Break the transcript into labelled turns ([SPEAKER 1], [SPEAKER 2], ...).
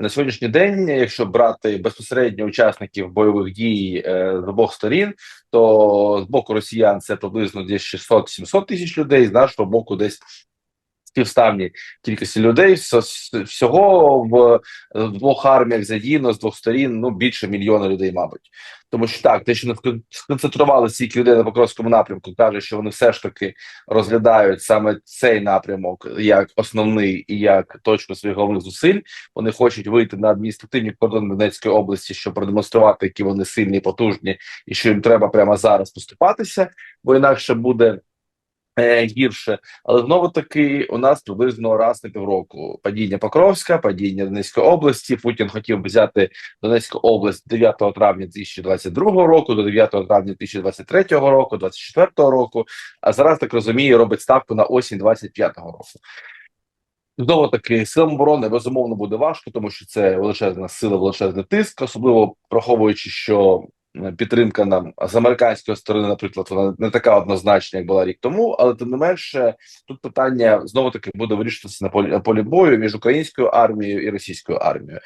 [SPEAKER 1] на сьогоднішній день, якщо брати безпосередньо учасників бойових дій е, з обох сторін, то з боку росіян це приблизно десь 600-700 тисяч людей, з нашого боку, десь співставні кількості людей. Вс- вс- Всього в, в двох арміях задіяно з двох сторін ну більше мільйона людей, мабуть. Тому що так, те, що не скон- сконцентрували стільки людей на Покровському напрямку, каже, що вони все ж таки розглядають саме цей напрямок як основний і як точку своїх головних зусиль. Вони хочуть вийти на адміністративні кордони Донецької області, щоб продемонструвати, які вони сильні, потужні, і що їм треба прямо зараз поступатися, бо інакше буде. Е, Гірше, але знову таки у нас приблизно раз на півроку падіння Покровська, падіння Донецької області. Путін хотів взяти Донецьку область 9 травня 2022 року до 9 травня 2023 року, 2024 року. А зараз так розумію, робить ставку на осінь 25 року. Знову таки, силам оборони безумовно буде важко, тому що це величезна сила, величезний тиск, особливо враховуючи, що підтримка нам з американської сторони, наприклад, вона не така однозначна, як була рік тому, але тим не менше, тут питання знову таки буде вирішитися на полі, на полі бою між українською армією і російською армією.